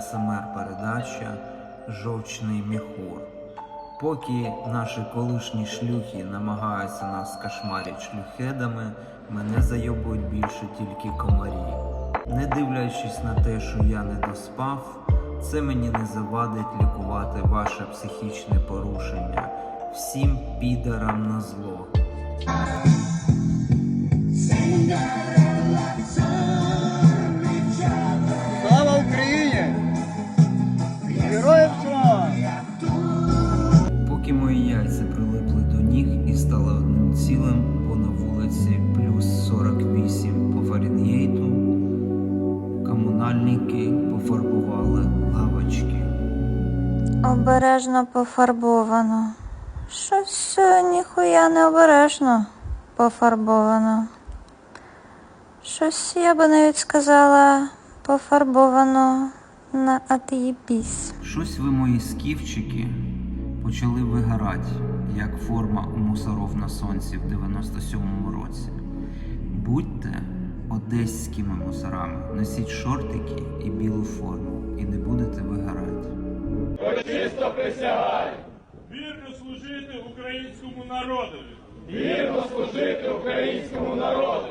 АСМР-передача Жовчний міхур. Поки наші колишні шлюхи намагаються нас кошмарити шлюхедами, мене зайобують більше тільки комарі. Не дивлячись на те, що я не доспав, це мені не завадить лікувати ваше психічне порушення. Всім підарам на зло. Комунальники пофарбували лавочки. Обережно пофарбовано. Щось ніхуя не обережно пофарбовано. Щось я би навіть сказала пофарбовано на ат'єбіс. Щось ви мої скіфчики почали вигорати, як форма у мусоров на сонці в 97-му році. Будьте одеськими мусорами, носіть шортики і білу форму, і не будете вигорати. Вірно служити українському народові. Вірно служити українському народу,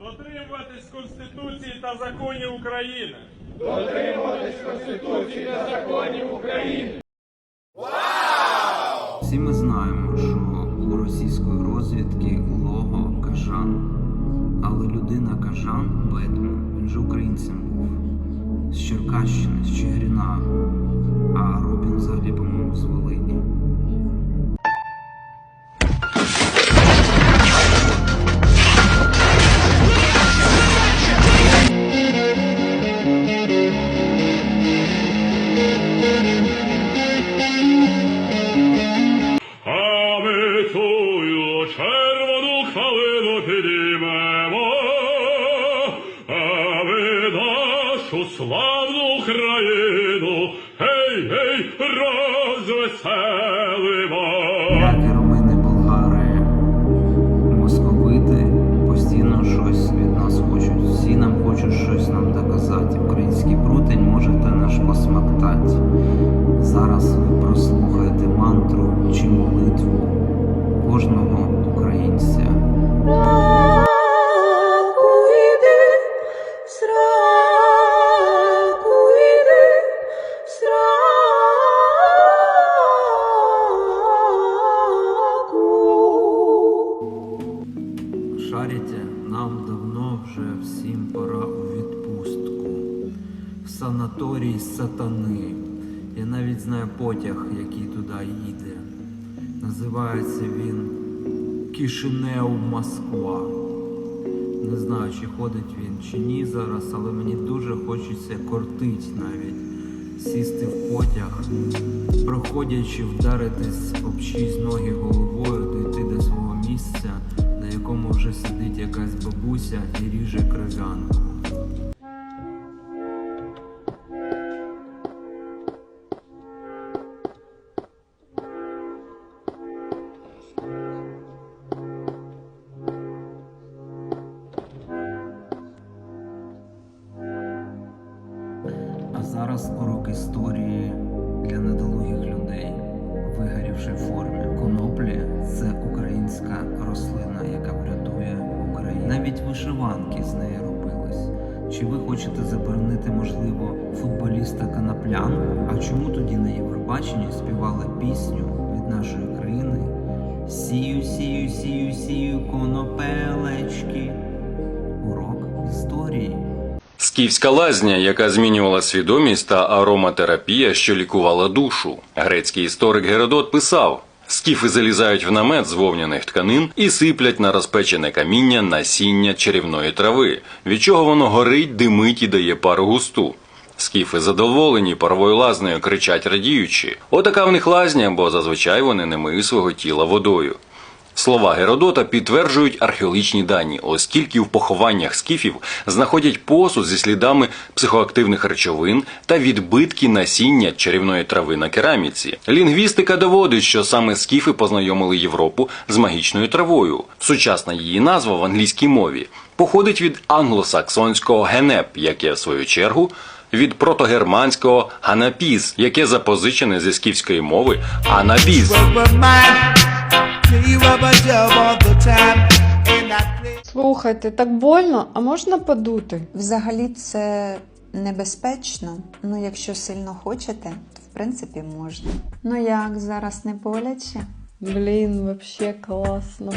Дотримуватись Конституції та законів України. дотримуватись Конституції та законів України. Бетмен, він же українцем був. З Черкащини, з Чигирина. А Робін взагалі, по-моєму, з Волині. Сатани. Я навіть знаю потяг, який туди їде. Називається він Кишинев Москва. Не знаю, чи ходить він чи ні зараз, але мені дуже хочеться кортить навіть. Сісти в потяг, проходячи, вдаритись об чиїсь ноги головою, дійти до свого місця, на якому вже сидить якась бабуся і ріже кров'янку. А урок історії для недолугих людей, вигорівши формі. Коноплі це українська рослина, яка врятує Україну. Навіть вишиванки з неї робились. Чи ви хочете заборонити, можливо, футболіста Коноплянку? А чому тоді на Євробаченні співали пісню від нашої країни? Сію, сію, сію, сію, конопелечки. Скіфська лазня, яка змінювала свідомість та ароматерапія, що лікувала душу. Грецький історик Геродот писав: скіфи залізають в намет з вовняних тканин і сиплять на розпечене каміння насіння чарівної трави, від чого воно горить, димить і дає пару густу. Скіфи задоволені паровою лазнею, кричать радіючи. Отака в них лазня, бо зазвичай вони не миють свого тіла водою. Слова Геродота підтверджують археологічні дані, оскільки в похованнях скіфів знаходять посуд зі слідами психоактивних речовин та відбитки насіння чарівної трави на кераміці. Лінгвістика доводить, що саме скіфи познайомили Європу з магічною травою. Сучасна її назва в англійській мові походить від англосаксонського генеп, яке в свою чергу від протогерманського ганапіз, яке запозичене зі скіфської мови анабіз. Слухайте, так больно, а можна подути? Взагалі це небезпечно. Ну, якщо сильно хочете, то в принципі можна. Ну як зараз не боляче? Блін, вообще класно.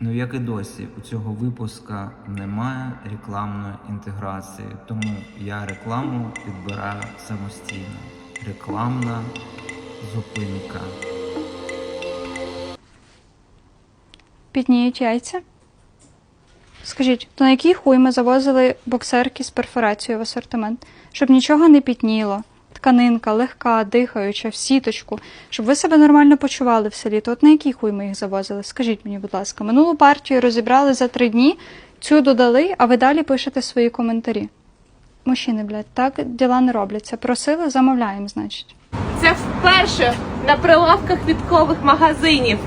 Ну, як і досі, у цього випуска немає рекламної інтеграції, тому я рекламу підбираю самостійно. Рекламна зупинка. Пітніють яйця. Скажіть, то на який хуй ми завозили боксерки з перфорацією в асортимент? Щоб нічого не пітніло. Тканинка, легка, дихаюча, в сіточку, щоб ви себе нормально почували в селі. То от на який хуй ми їх завозили? Скажіть мені, будь ласка, минулу партію розібрали за три дні, цю додали, а ви далі пишете свої коментарі. Мужчини, блядь, так діла не робляться. Просили, замовляємо, значить. Це вперше на прилавках квіткових магазинів.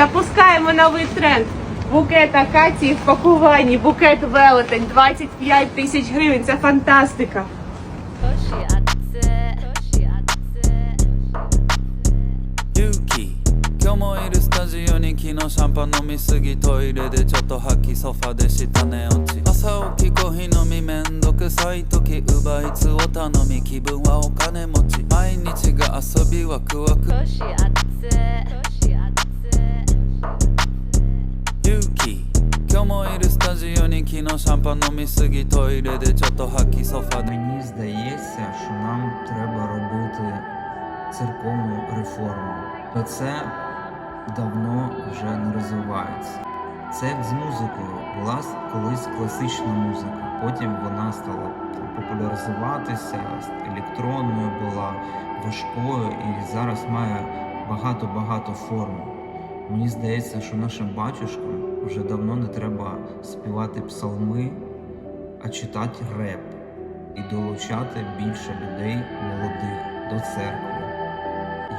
Запускаємо новий тренд. Букет акації в пакуванні, букет велетень, 25 тисяч гривень. Це фантастика. 勇気今日もいるスタジオに昨日シャンパン飲みすぎトイレでちょっと吐きソファで下寝落ち朝起きコーヒー飲みめんどくさい時奪いつを頼み気分はお金持ち毎日が遊びワクワク勇 気今日もいるスタジオに昨日シャンパン飲みすぎトイレでちょっと吐きソファで Мені здається, що нам треба робити церковну реформу. Бо це давно вже не розвивається. Це як з музикою. Була с- колись класична музика, потім вона стала там, популяризуватися, с- електронною була важкою і зараз має багато-багато форм. Мені здається, що нашим батюшкам вже давно не треба співати псалми, а читати реп і долучати більше людей молодих до церкви.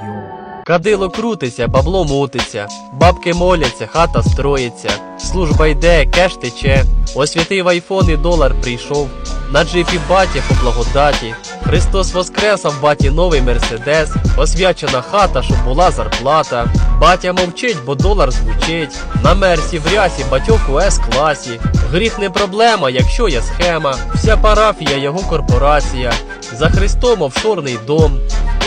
Йоу. Кадило крутиться, бабло мутиться, бабки моляться, хата строїться, служба йде, кеш тече, освятив айфон і долар прийшов, на джипі батя по благодаті, Христос воскрес, а в баті новий мерседес, освячена хата, щоб була зарплата. Батя мовчить, бо долар звучить, на мерсі в рясі, батьок у С-класі. Гріх не проблема, якщо є схема, вся парафія його корпорація. За Христом офшорний дом,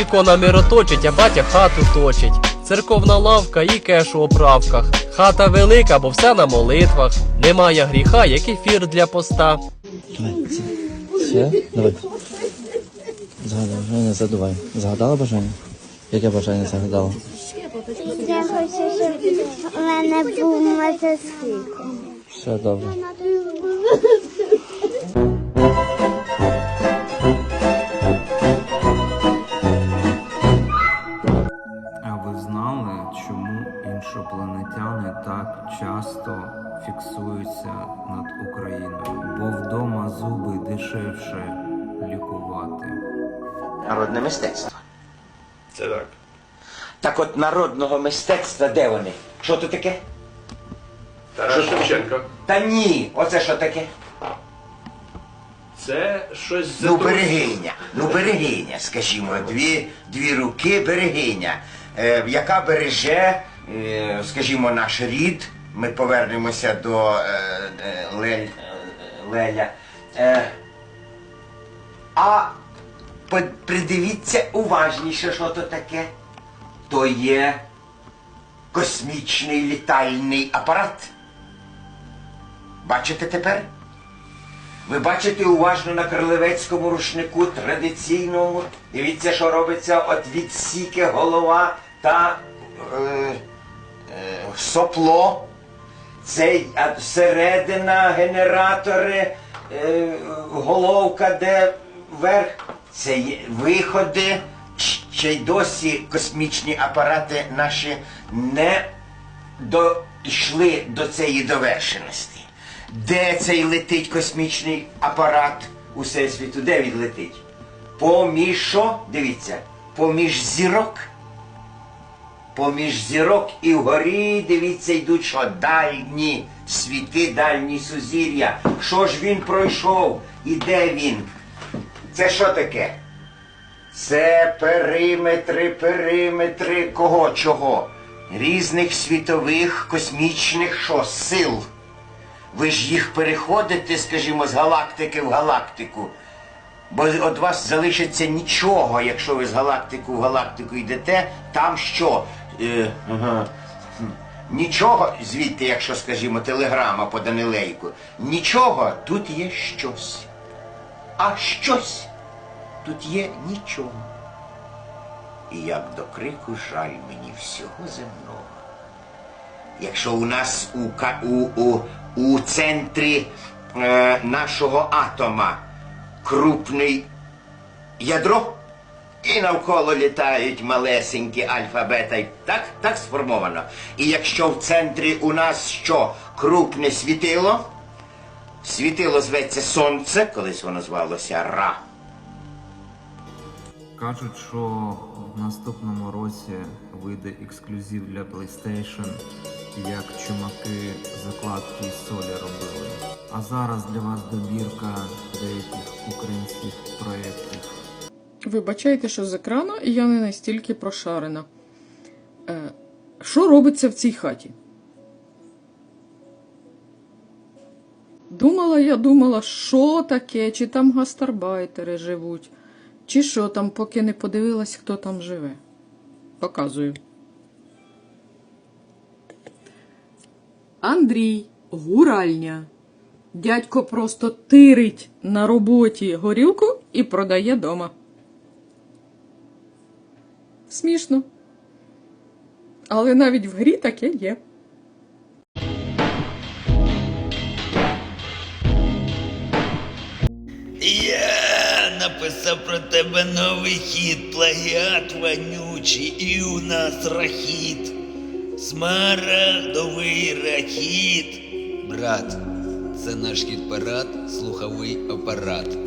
Ікона мироточить, а батя хату точить. Церковна лавка і кеш у оправках. Хата велика, бо все на молитвах. Немає гріха, як ефір для поста. Все? Давай. Згадай, бажання задувай. Згадала бажання? Яке бажання загадала? Я хочу, щоб у мене був мотоцикл. Все добре. Так часто фіксуються над Україною? Бо вдома зуби дешевше лікувати. Народне мистецтво. Це так. Так от народного мистецтва де вони? Що то таке? Тарас Шевченко. Та ні, оце що таке? Це щось Ну, берегиня. Ну, берегиня, скажімо, дві, дві руки берегиня, е, яка береже, скажімо, наш рід. Ми повернемося до е, е, Лель, е, Леля. Е, а придивіться уважніше, що то таке. То є космічний літальний апарат. Бачите тепер? Ви бачите уважно на крилевецькому рушнику традиційному. Дивіться, що робиться от відсіки голова та е, е, сопло. Це середина, генератори, е, головка, де верх. Це є виходи. Ще й досі космічні апарати наші не дійшли до цієї довершеності. Де цей летить космічний апарат у всесвіту? Де він летить? Поміж що? Дивіться, поміж зірок. Поміж зірок і вгорі, дивіться, йдуть що дальні світи, дальні сузір'я. Що ж він пройшов? І де він? Це що таке? Це периметри, периметри кого чого? Різних світових космічних що, сил. Ви ж їх переходите, скажімо, з галактики в галактику. Бо від вас залишиться нічого, якщо ви з галактику в галактику йдете, там що? Е, ага. Нічого, звідти, якщо, скажімо, телеграма по Данилейку, нічого, тут є щось. А щось тут є нічого. І як до крику жаль мені всього земного. Якщо у нас у, у, у, у центрі е, нашого атома крупний ядро, і навколо літають малесенькі альфа, бета, так, так сформовано. І якщо в центрі у нас що крупне світило, світило зветься Сонце, колись воно звалося Ра. Кажуть, що в наступному році вийде ексклюзив для PlayStation, як чумаки закладки із солі робили. А зараз для вас добірка деяких українських проєктів. Вибачайте, що з екрану я не настільки прошарена. Е, що робиться в цій хаті? Думала, я думала, що таке, чи там гастарбайтери живуть, чи що там, поки не подивилась, хто там живе. Показую. Андрій, гуральня. Дядько просто тирить на роботі горілку і продає дома. Смішно. Але навіть в грі таке є. Я написав про тебе новий хіт, плагіат вонючий, і у нас рахіт. Смарагдовий рахіт. Брат, це наш хіт-парад, слуховий апарат.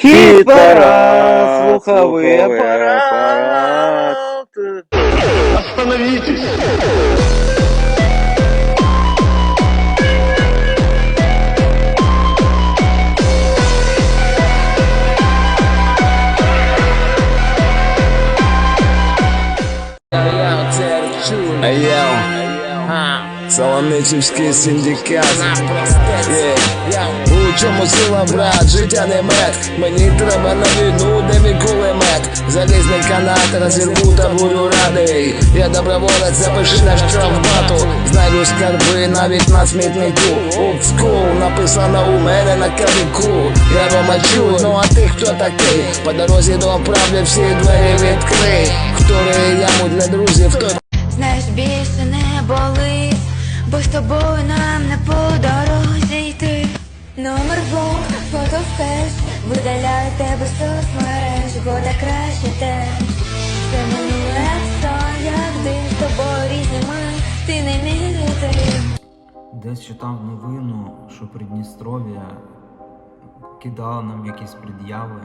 Хіт-парад, слуховий апарат. Остановитесь! Соломичівський синдикат. Є. У чому сила, брат, життя не мед. Мені треба на війну, де мій кулемет. Залізний канат, розірву та буду радий. Я доброволець, запиши на штрафбату. Знайду скарби навіть на смітнику. School, написано у мене на кабіку. Я Рома чую, ну а ти хто такий? По дорозі до правди всі двері відкрий. Хто яму для друзів, хто Знаєш, більше не болить, бо з тобою нам не по дорозі йти. Номер блок, фото в кеш, видаляю тебе соцмереж, бо так краще теж. Це минуле сон, як дим з тобою різні ми, ти не мірити. Десь читав новину, що Придністров'я кидало нам якісь пред'яви.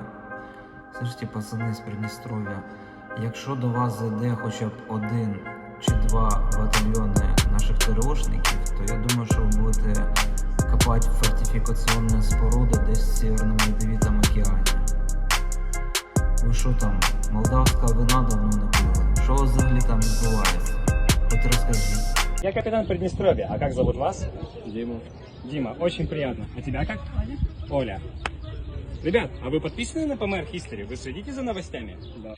Слушайте, пацани з Придністров'я, якщо до вас зайде хоча б один чи два батальйони наших ТРОшників, то я думаю, що ви будете копати фортифікаційні споруди десь в Северному Ледовитому океані. Ви що там, молдавська вина давно не пили? Що взагалі там відбувається? Хоч розкажіть. Я капитан Приднестровья. А как зовут вас? Дима. Дима, очень приятно. А тебя как? Оля. Оля. Ребят, а вы подписаны на ПМР History? Вы следите за новостями? Да.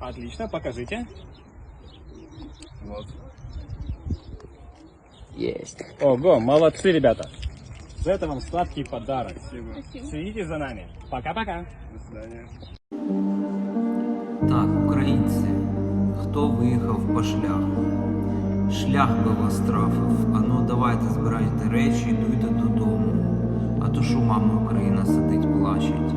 Отлично, покажите. Вот. Есть. Ого, молодцы, ребята. За это вам сладкий подарок. Спасибо. Следите за нами. Пока-пока. До свидания. Так, українці, хто виїхав по шляху? Шлях би вас трафив. Ану, давайте збирайте речі і йдуйте додому. А то що мама Україна сидить, плачеть.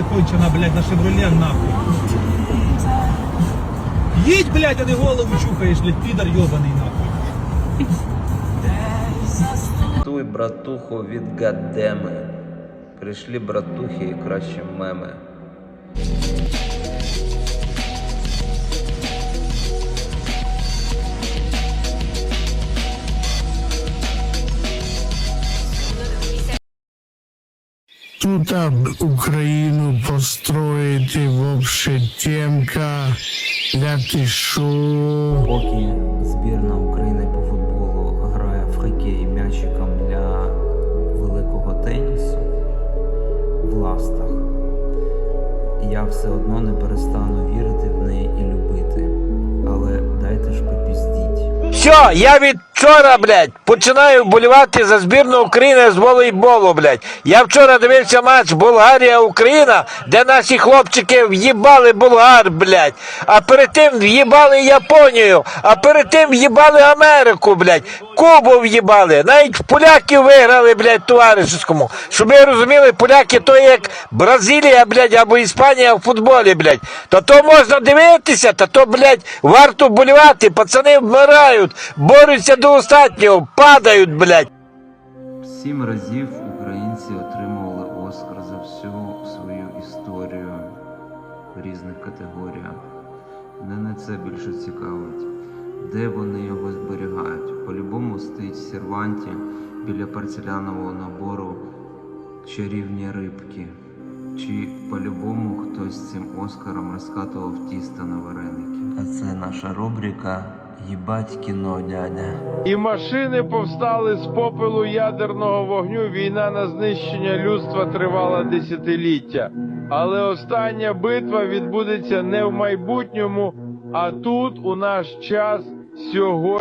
Залупа кончена, блядь, на шевроле нахуй. Їдь, блядь, а не голову чухаєш, блядь, підар йобаний нахуй. Туй, братуху, від гадеми. Прийшли братухи і краще меми. Тут Україну построїти вообще темка. Я ти? Поки збірна України по футболу грає в хокей м'ячиком для великого тенісу в ластах, я все одно не перестану вірити в неї і любити. Але дайте ж попіздіть. Все, я від вчора, блядь, починаю вболівати за збірну України з волейболу, блядь. Я вчора дивився матч Болгарія-Україна, де наші хлопчики в'їбали Болгар, блядь. А перед тим в'їбали Японію, а перед тим в'їбали Америку, блядь. Кубу в'їбали. Навіть поляків виграли, блядь, товаришському. Щоб ви розуміли, поляки то як Бразилія, блядь, або Іспанія в футболі, блядь. То то можна дивитися, та то, блядь, варто болівати. Пацани вмирають, борються до останнього, падають, блядь. Сім разів українці отримували Оскар за всю свою історію в різних категоріях. Мене це більше цікавить. Де вони його зберігають? По-любому стоїть в серванті біля порцелянового набору чарівні рибки. Чи по-любому хтось цим Оскаром розкатував тісто на вареники? А це наша рубрика Їбать кіно, дядя. І машини повстали з попелу ядерного вогню. Війна на знищення людства тривала десятиліття. Але остання битва відбудеться не в майбутньому, а тут у наш час сьогодні.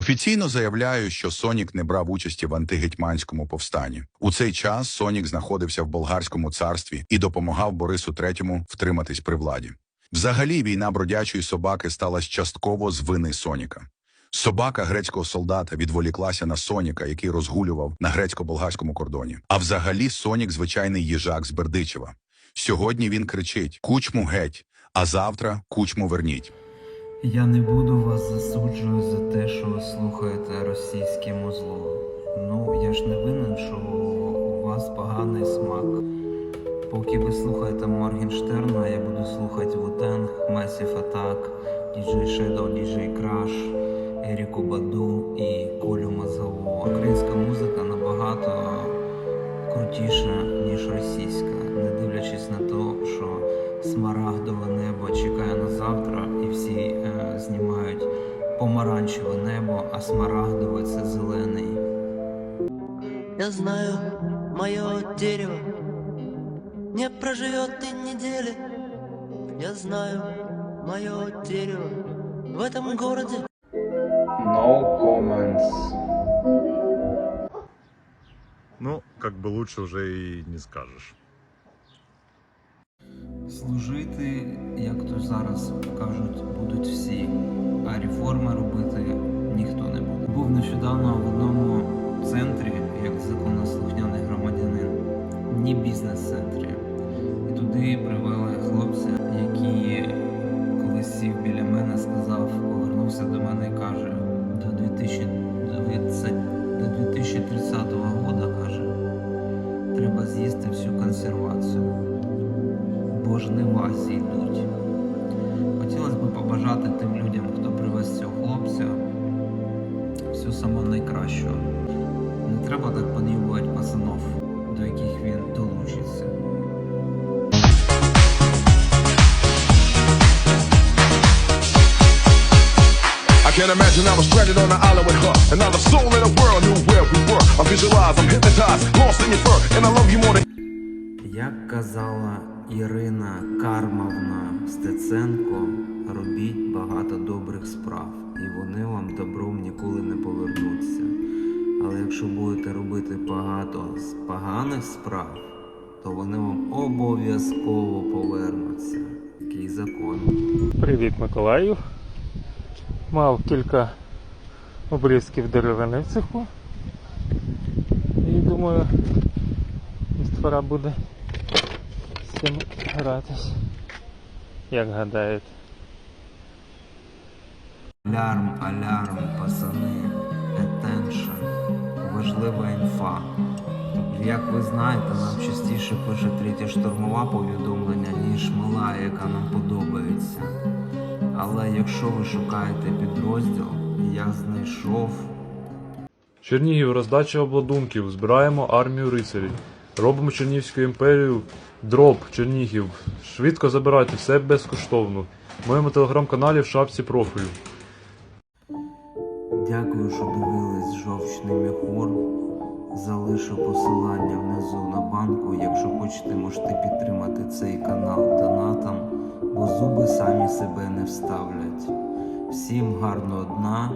Офіційно заявляю, що Сонік не брав участі в антигетьманському повстанні. У цей час Сонік знаходився в болгарському царстві і допомагав Борису III втриматись при владі. Взагалі, війна бродячої собаки сталася частково з вини Соніка. Собака грецького солдата відволіклася на Соніка, який розгулював на грецько-болгарському кордоні. А взагалі Сонік звичайний їжак з Бердичева. Сьогодні він кричить: Кучму геть, а завтра кучму верніть. Я не буду вас засуджувати за те, що ви слухаєте російське музло. Ну, я ж не винен, що у вас поганий смак. Поки ви слухаєте Моргенштерна, я буду слухати Вутенг, Massive Attack, DJ Shadow, DJ Crash, Еріку Баду і Колю Мазового. Українська музика набагато крутіша, ніж російська, не дивлячись на те, що смарагдове небо чекає на завтра, і всі е, знімають помаранчеве небо, а смарагдове це зелений. Я знаю, мое дерево не проживет и недели. Я знаю, мое дерево в этом городе. No comments. Ну, как бы лучше уже и не скажешь. Служити, як то зараз кажуть, будуть всі, а реформи робити ніхто не буде. Був нещодавно в одному центрі, як законослухняний громадянин, ні бізнес-центрі. Туди привели хлопця, який коли сів біля мене, сказав, повернувся до мене і каже, до 2020, до 2030 року, каже, треба з'їсти всю консервацію бо жнива зійдуть. Хотілося б побажати тим людям, хто привез цього хлопця, всього самого найкращого. Не треба так понівувати пацанов, до яких він долучиться. Can't imagine I was stranded on an island with her. Another soul in the world knew where we were. I visualize, I'm hypnotized, lost in your fur, and I love you more than. Як казала Ірина Кармовна Стеценко, робіть багато добрих справ, і вони вам добром ніколи не повернуться. Але якщо будете робити багато з поганих справ, то вони вам обов'язково повернуться. Такий закон. Привіт, Миколаю. Мав кілька обрізків деревини в цеху. І думаю, містфора буде з цим гратись. Як гадаєте? Алярм, алярм, пацани, attention, важлива інфа. Як ви знаєте, нам частіше пише третя штурмова повідомлення, ніж мала, яка нам подобається. Але якщо ви шукаєте підрозділ, я знайшов Чернігів, роздача обладунків, збираємо армію рицарів. Робимо Чернігівську імперію, дроб, Чернігів. Швидко забирайте, все безкоштовно. В моєму телеграм-каналі в шапці профілю. Дякую, що дивились жовчний міхур. Залишу посилання внизу на банку. Якщо хочете, можете підтримати цей канал донатом, бо зуби самі себе не вставлять. Всім гарного дна,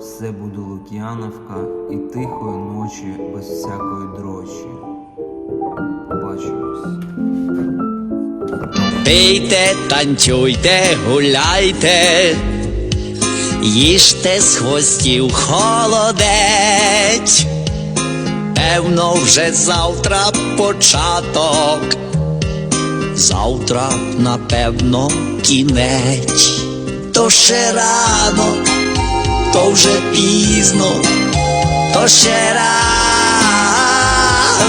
все буде Лук'яновка і тихої ночі без всякої дрочі. Побачимось. Пийте, танцюйте, гуляйте, їжте з хвостів холодець. Певно, вже завтра початок, завтра, напевно, кінець. То ще рано, то вже пізно, то ще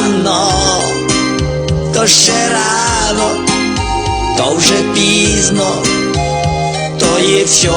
рано, то ще рано то вже пізно, то є все.